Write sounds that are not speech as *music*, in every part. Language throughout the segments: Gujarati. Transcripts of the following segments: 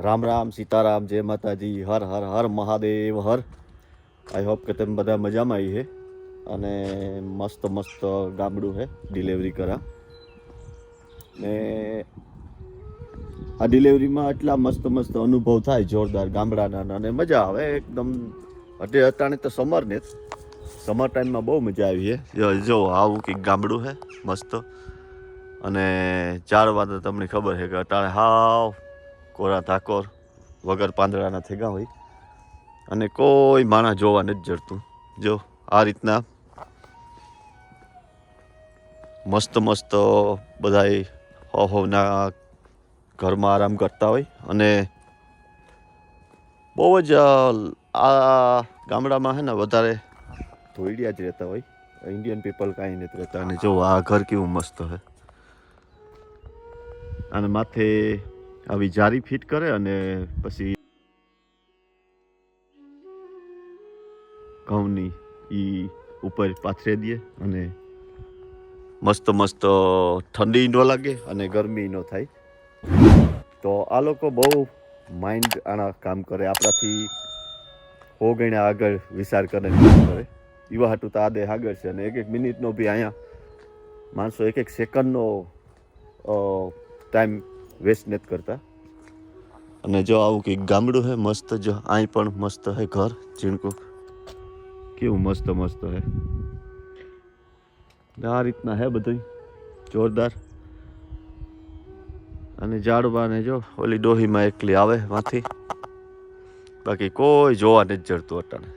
રામ રામ સીતારામ, જય માતાજી, હર હર હર, મહાદેવ, હર. આઈ હોપ કે તમે બધા મજામાં આવી છે અને મસ્ત મસ્ત ગામડું છે ડિલિવરી કરા. ને આ ડિલિવરીમાં એટલા મસ્ત મસ્ત અનુભવ થાય જોરદાર ગામડાના અને મજા આવે એકદમ. અટે અટાણે તો સમર ને. સમર ટાઈમમાં બહુ મજા આવી જો જો, આવું કંઈક ગામડું છે મસ્ત. અને ચાર વાગે તમને ખબર છે કે અટાણે હાવ કોરા ધાકોર વગર પાંદડાના થેગા હોય. અને કોઈ માણસ જોવા નથી જડતું. જો, આ રીતના મસ્ત મસ્ત બધાય હો ઘરમાં આરામ કરતા હોય. અને બહુ જ આ ગામડામાં છે ને વધારે ધોઈડિયા જ રહેતા હોય. ઇન્ડિયન પીપલ કાંઈ નથી રહેતા. અને જો, આ ઘર કેવું મસ્ત છે અને માથે આવી જારી ફિટ કરે અને પછી ઘઉંની એ ઉપર પાથરે દે અને મસ્ત મસ્ત ઠંડી ન લાગે અને ગરમી ન થાય. તો આ લોકો બહુ માઇન્ડ આના કામ કરે, આપણાથી હો ગણે આગળ વિચાર કરે કરે. એવા હાટું તો આ દેહ આગળ છે અને એક એક મિનિટનો બી અહીંયા માણસો એક એક સેકન્ડનો ટાઈમ વેસ્ટ નથી કરતા. અને જો આવું કંઈક ગામડું છે મસ્ત જો અહીં પણ મસ્ત હે ઘર, ઝીણકું. કેવું મસ્ત મસ્ત હે. આ રીતના હે બધું જોરદાર. અને ઝાડવાને જો, ઓલી ડોહીમાં એકલી આવે માંથી બાકી કોઈ જોવા નથી જડતું અટાણે.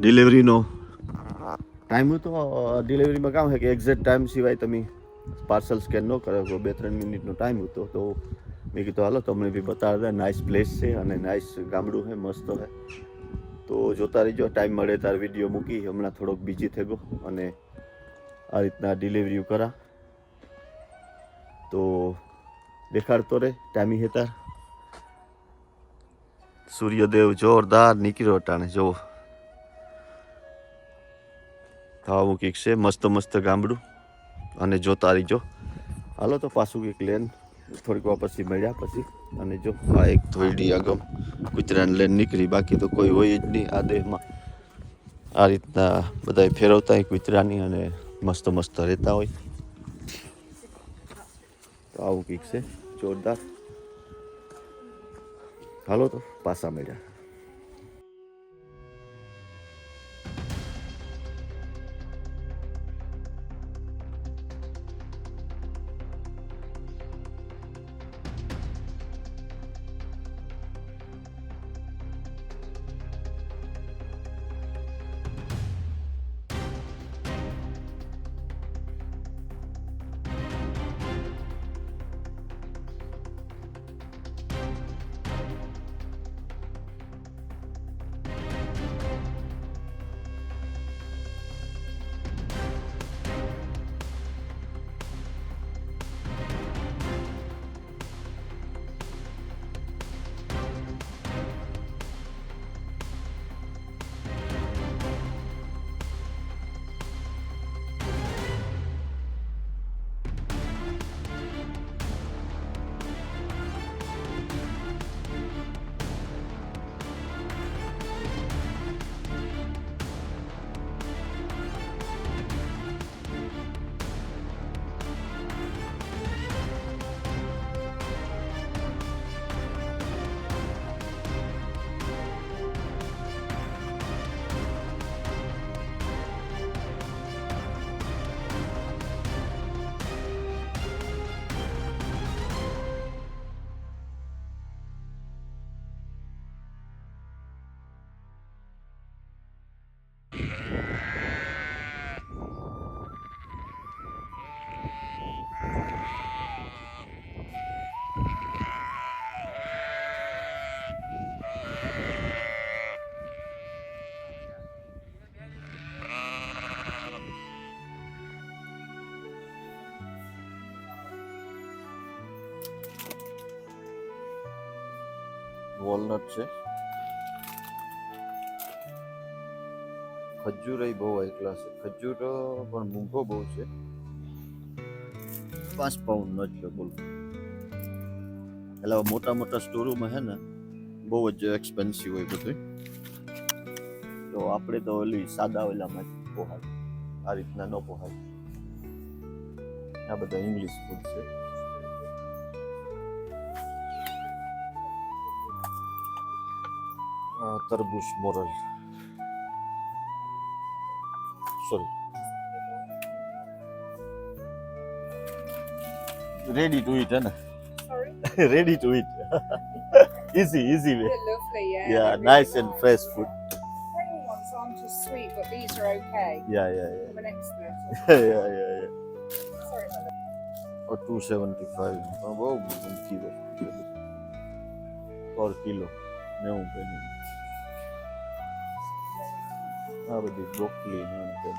ડિલિવરીનો ટાઈમ તો ડિલિવરીમાં કામ છે કે એક્ઝેક્ટ ટાઈમ સિવાય તમે પાર્સલ સ્કેન ન કરાવ્યો બે ત્રણ મિનિટનો ટાઈમ હતો. તો મેં કીધું, હાલો, તમને બી બતાવી નાઇસ પ્લેસ છે અને નાઇસ ગામડું છે, મસ્ત છે. તો જોતા રહીજો ટાઈમ મળે તાર વીડિયો મૂકી, હમણાં થોડોક બીજી થઈ ગયો અને આ રીતના ડિલિવરી કરા. તો દેખાડતો રે ટાઈમી હેતાર સૂર્યદેવ જોરદાર નીકળ્યો અટાણે, જોવો. થવા કંઈક છે, મસ્ત મસ્ત ગામડું. અને જોતા રહીજો હાલો તો પાછું કંઈક લેન થોડીક વાર પછી મળ્યા પછી. અને જો આ એક થોડી આગમ કૂતરાને લઈને નીકળી. બાકી તો કોઈ હોય જ નહીં આ દેહમાં. આ રીતના બધા ફેરવતા હોય કૂતરાની અને મસ્ત મસ્ત રહેતા હોય. તો આવું કંઈક છે. જોરદાર. હાલો તો પાછા મળ્યા. વોલનટ છે. ખજૂર બહુ હાઈ છે. ખજૂર, પણ મૂંઘો બહુ છે. પાંચ પાઉન્ડ નો જ છે બોલ એટલે મોટા મોટા સ્ટોરોમાં છે ને, બહુ જ એક્સપેન્સિવ હોય બધું તો આપણે તો ઓલી સાદા ઓલામાં જ પોહાય. આ રીતના ન પોહાય. આ બધા ઇંગ્લિશ ફૂડ છે. Tarbuş moral. Sorry. Ready to eat, Anna. Sorry? *laughs* Ready to eat. *laughs* easy, easy way. Yeah. Nice and fresh food. Sweet, but these are okay. Yeah, yeah, yeah. I'm an expert. *laughs* yeah, yeah, yeah. Sorry about that. Or 275. Oh, wow, 1 kilo. Or kilo. નેવું પેની આ બધી બ્રોકલી ને તેમ.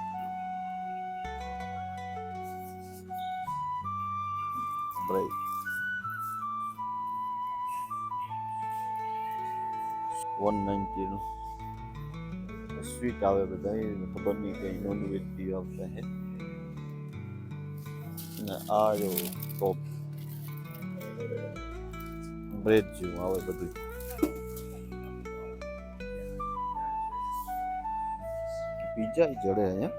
વન નાઇન્ટીનું સ્વીટ આવે બધા ખબર નહીં કંઈ નોન વેજ આવતા હે ને આ જો ટોપ બ્રેડ જેવું આવે બધું પીઝા જડે અહીંયા.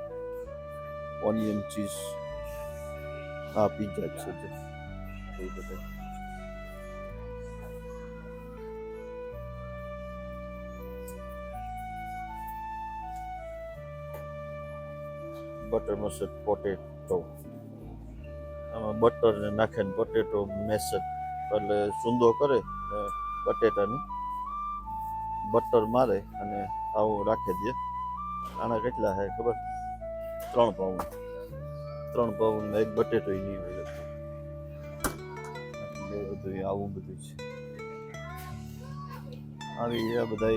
ઓનિયન ચીઝ હા પીઝા છે બટર મસર પોટેટો આમાં બટર ને નાખે ને પોટેટો મેસર એટલે સુંદો કરે ને બટેટાની બટર મારે અને આવું રાખી દે આના કેટલા છે ખબર? ત્રણ પાઉન્ડ ત્રણ પાઉન્ડ એક બટેટો નહીં હોય એ બધું આવું બધું છે. આવી આ બધા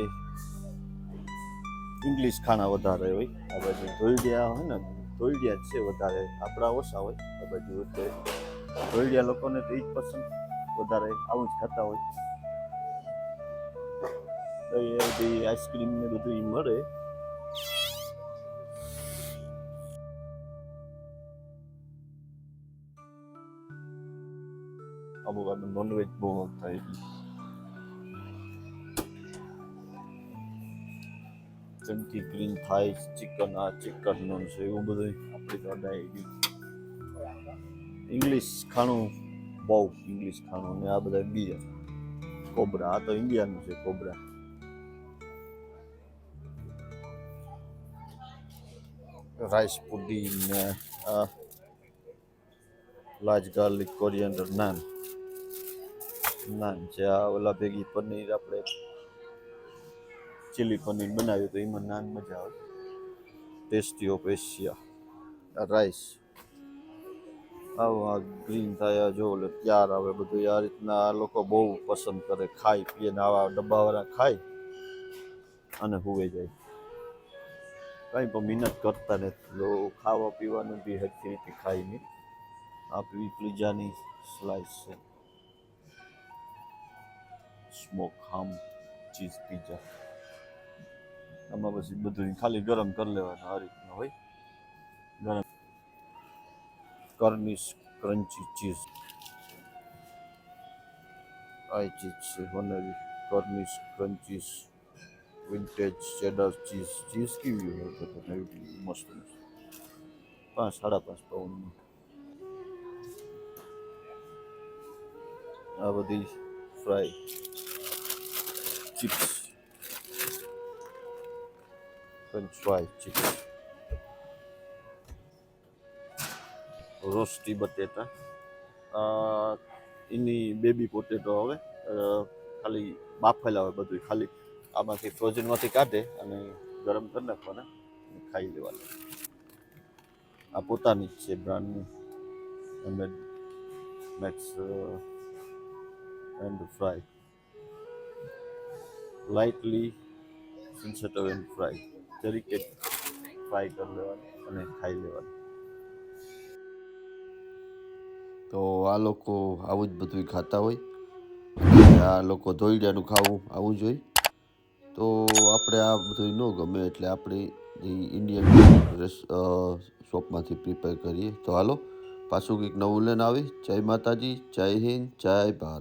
ઇંગ્લિશ ખાણા વધારે હોય. આ બાજુ ધોઈડિયા હોય ને, ધોઈડિયા છે વધારે. આપણા ઓછા હોય. આ બાજુ ધોઈડિયા લોકોને તો એ જ પસંદ. વધારે આવું જ ખાતા હોય. તો એ બધી આઈસ્ક્રીમ ને બધું એ મળે. અમુક આપણે નોનવેજ બહુ થાય એટલે જેમ કે ગ્રીન થાય ચિકન આ ચિકન નોન છે એવું બધું આપણી તો અડાઈ ઇંગ્લિશ ખાણું બહુ ઇંગ્લિશ ખાણું ને આ બધા બીજા કોબરા આ તો ઇન્ડિયાનું છે કોબરા રાઈસ પુડિંગ ને આ large garlic coriander naan naan છે આ ઓલા ભેગી પનીર આપણે ચીલી પનીર બનાવ્યું તો એમાં નાન મજા આવે. ટેસ્ટી ઓફ એશિયા રાઈસ આવા ગ્રીન થાય જો એટલે ત્યાર આવે બધું. આ રીતના આ લોકો બહુ પસંદ કરે, ખાય, પીએ ને આવા ડબ્બાવાળા ખાય અને હુવે જાય. કાંઈ પણ મહેનત કરતા નથી લો ખાવા પીવાનું બી હરખી રીતે ખાય નહીં. આ પીઝાની સ્લાઇસ છે. સ્મોક હામ ચીઝ પીઝા આમાં પછી બધું ખાલી ગરમ કરી લેવાનું આ રીતના હોય. ગરમ. કર્નિશ ક્રન્ચી ચીઝ આ ચીઝ છે હોનરી Cornish crunchies vintage cheddar cheese cheese કેવી હોય તો તમે મસ્ત મસ્ત પાંચ, સાડા પાંચ પાઉન્ડમાં. આ બધી fry chips French fry chips. Rosti બટેટા એની બેબી પોટેટો આવે ખાલી બાફેલા હોય બધું ખાલી આમાંથી ફ્રોઝનમાંથી કાઢે અને ગરમ કરી નાખવાના ખાઈ લેવાનું. આ પોતાની જ છે બ્રાન્ડની મેક્સ એન્ડ ફ્રાય લાઇટલી સિન્સેટવ એન્ડ ફ્રાય તરીકે ફ્રાય કરી લેવાની અને ખાઈ લેવાની. તો આ લોકો આવું જ બધું ખાતા હોય. આ લોકો ધોઈડિયાનું ખાવું આવું જ હોય. તો આપણે આ બધું ન ગમે એટલે આપણે જે ઇન્ડિયન શોપમાંથી પ્રિપેર કરીએ. તો હાલો, પાછું કંઈક નવું લઈને આવી. જય માતાજી, જય હિન્દ, જય ભારત.